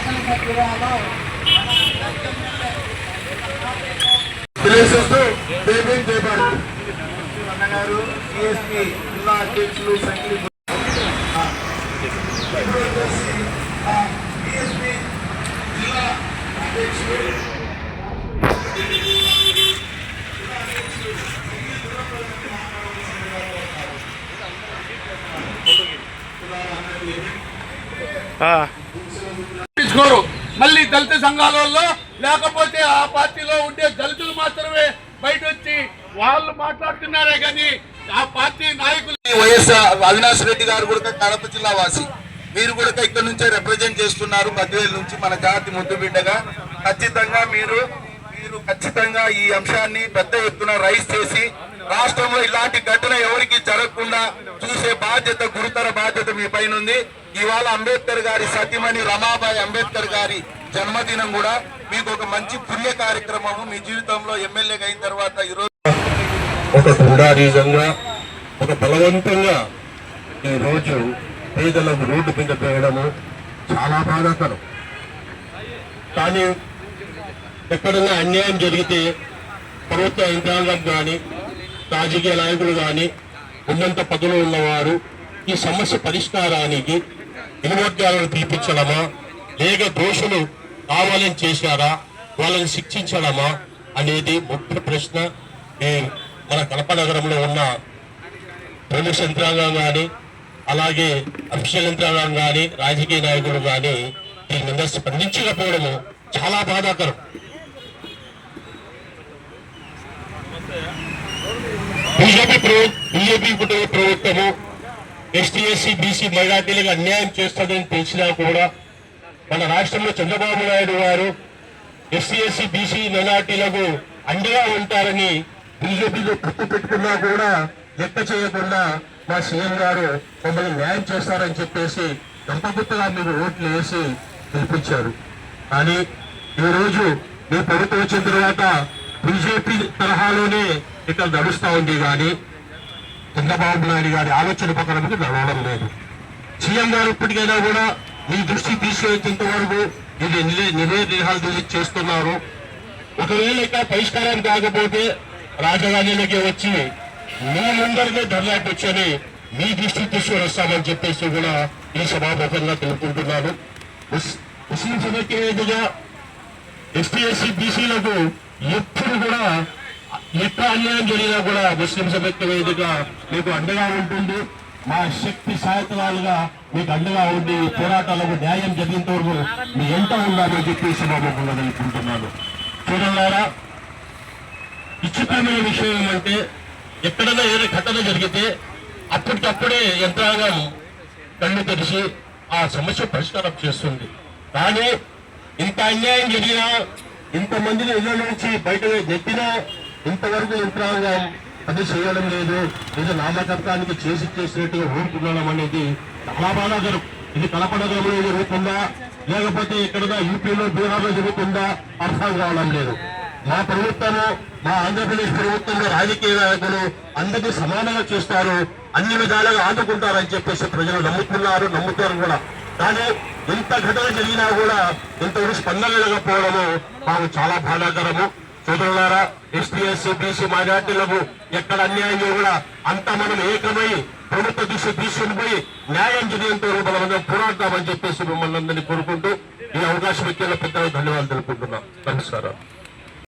శాసనసభ్యురాలు తెలియజేస్తూ జయభీం జయభారత్ అన్నగారు చేసుకోరు మళ్ళీ దళిత సంఘాలలో లేకపోతే ఆ పార్టీలో ఉండే దళితులు మాత్రమే బయట వచ్చి వాళ్ళు మాట్లాడుతున్నారే కానీ ఆ పార్టీ నాయకులు వైఎస్ఆర్ అవినాష్ రెడ్డి గారు కూడా కడప జిల్లా వాసి. మీరు కూడా ఇక్కడ నుంచే రిప్రజెంట్ చేస్తున్నారు బద్వేలు నుంచి మన జాతి ముద్దు బిడ్డగా. ఖచ్చితంగా మీరు మీరు ఖచ్చితంగా ఈ అంశాన్ని పెద్ద ఎత్తున రైస్ చేసి రాష్ట్రంలో ఇలాంటి ఘటన ఎవరికి జరగకుండా చూసే బాధ్యత గురుతర బాధ్యత మీ పైన ఉంది. ఇవాళ అంబేద్కర్ గారి సతీమణి రమాబాయి అంబేద్కర్ గారి జన్మదినం కూడా మీకు ఒక మంచి పుణ్య కార్యక్రమము. మీ జీవితంలో ఎమ్మెల్యేగా అయిన తర్వాత ఈరోజు ఒక గుండారీజంగా ఒక బలవంతంగా ఈ రోజు పేదలకు రోడ్డు మీద వేయడము చాలా బాధాకరం. కానీ ఎక్కడన్నా అన్యాయం జరిగితే ప్రభుత్వ యంత్రాంగం కానీ రాజకీయ నాయకులు కానీ ఉన్నంత పదవులు ఉన్నవారు ఈ సమస్య పరిష్కారానికి ఇనువర్గాలను తీపించడమా లేక దోషులు కావాలని చేశారా? వాళ్ళని శిక్షించడమా? అనేది ముఖ్య ప్రశ్న. మన కడప నగరంలో ఉన్న ప్రముఖ యంత్రాంగం కానీ అలాగే అఫీషియల్ యంత్రాంగం కానీ రాజకీయ నాయకులు కానీ దీని మీద స్పందించకపోవడము చాలా బాధాకరం. బీజేపీ బీజేపీ ప్రభుత్వము ఎస్టీ ఎస్సీ బీసీ మైనార్టీలకు అన్యాయం చేస్తుందని తెలిసినా కూడా మన రాష్ట్రంలో చంద్రబాబు నాయుడు గారు ఎస్సీ ఎస్సీ బీసీ మైనార్టీలకు అండగా ఉంటారని బీజేపీలో గుర్తు పెట్టుకున్నా కూడా లెక్క చేయకుండా మా సీఎం గారు మమ్మల్ని న్యాయం చేస్తారని చెప్పేసి గంపగుత్తగా మీరు ఓట్లు వేసి గెలిపించారు. కానీ ఈ రోజు మీ ప్రభుత్వం వచ్చిన తర్వాత బీజేపీ తరహాలోనే ఇక్కడ నడుస్తూ ఉంది కానీ చంద్రబాబు నాయుడు గారి ఆలోచన ప్రకారం నడవడం లేదు. సీఎం గారు ఇప్పటికైనా కూడా మీ దృష్టి తీసుకెళ్తేంత వరకు ఇది నివేదిహాలు చేస్తున్నారు. ఒకవేళ ఇక్కడ పరిష్కారం కాకపోతే రాజధానిలోకి వచ్చి మీ ముందరనే ధర్నా మీ దృష్టి తీసుకొని వస్తామని చెప్పేసి కూడా ఈ సభాముఖంగా తెలుపుకుంటున్నాను. ముస్లిం సమైక్యవేదిగా ఎస్టీ ఎస్సీ బీసీలకు ఎప్పుడు కూడా ఎక్కడ అన్యాయం జరిగినా కూడా ముస్లిం సమైక్య వేదిక మీకు అండగా ఉంటుంది. మా శక్తి సాయతరాలుగా మీకు అండగా ఉండి పోరాటాలకు న్యాయం జరిగేంత వరకు మీ ఎంత ఉండాలని చెప్పి సభాముఖంగా తెలుపుకుంటున్నాను చూడలారా విచిత్రమైన విషయం ఏమంటే ఎక్కడైనా ఏదైనా ఘటన జరిగితే అప్పటికప్పుడే యంత్రాంగం కళ్ళు తెరిచి ఆ సమస్య పరిష్కారం చేస్తుంది. కానీ ఇంత అన్యాయం జరిగినా ఇంతమందిని ఇళ్ళ నుంచి బయట నెట్టినా ఇంతవరకు యంత్రాంగం అది చేయడం లేదు. ఏదో నామకర్తానికి చేసి చేసినట్టుగా ఊరుకున్నాం అనేది చాలా బాధాకరం ఇది కడప నగరంలో జరుగుతుందా లేకపోతే ఇక్కడ యూపీలో బీహార్లో జరుగుతుందా? అర్థం కావడం లేదు. మా ప్రభుత్వము మా ఆంధ్రప్రదేశ్ ప్రభుత్వంలో రాజకీయ నాయకులు అందరినీ సమానంగా చూస్తారు. అన్ని విధాలుగా ఆదుకుంటారని చెప్పేసి ప్రజలు నమ్ముతున్నారు నమ్ముతారు కూడా. కానీ ఎంత ఘటన జరిగినా కూడా ఇంతవరకు స్పందన లేకపోవడము మాకు చాలా బాధాకరము. సోదరులారా ఎస్టీ ఎస్సీ బీసీ మైనార్టీలకు ఎక్కడ అన్యాయం కూడా అంతా మనం ఏకమై ప్రభుత్వ దృష్టి తీసుకుని పోయి న్యాయం జరిగేంత వరకు పోరాడతామని చెప్పేసి మిమ్మల్ని అందరినీ కోరుకుంటూ ఈ అవకాశం ఇచ్చేలా పెద్దలకు ధన్యవాదాలు తెలుపుకుంటున్నాం. నమస్కారం.